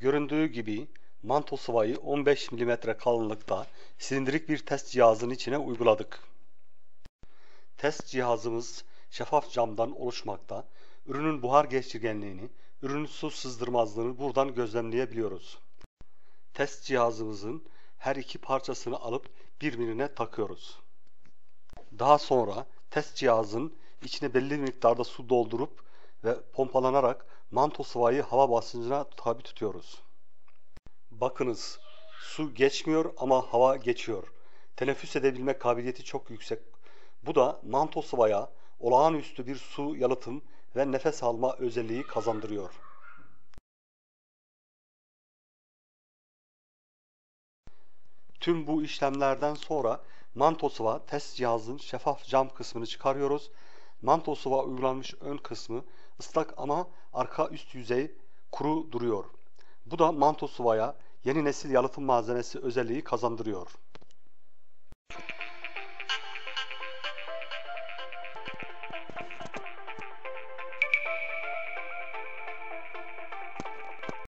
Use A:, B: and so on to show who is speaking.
A: Göründüğü gibi manto sıvayı 15 mm kalınlıkta silindirik bir test cihazının içine uyguladık. Test cihazımız şeffaf camdan oluşmakta. Ürünün buhar geçirgenliğini, ürünün su sızdırmazlığını buradan gözlemleyebiliyoruz. Test cihazımızın her iki parçasını alıp birbirine takıyoruz. Daha sonra test cihazın içine belli miktarda su doldurup ve pompalanarak manto sıvayı hava basıncına tabi tutuyoruz. Bakınız su geçmiyor ama hava geçiyor. Teneffüs edebilme kabiliyeti çok yüksek. Bu da manto sıvaya olağanüstü bir su yalıtım ve nefes alma özelliği kazandırıyor. Tüm bu işlemlerden sonra manto sıva test cihazın şeffaf cam kısmını çıkarıyoruz. Manto sıva uygulanmış ön kısmı ıslak ama arka üst yüzey kuru duruyor. Bu da manto sıvaya yeni nesil yalıtım malzemesi özelliği kazandırıyor.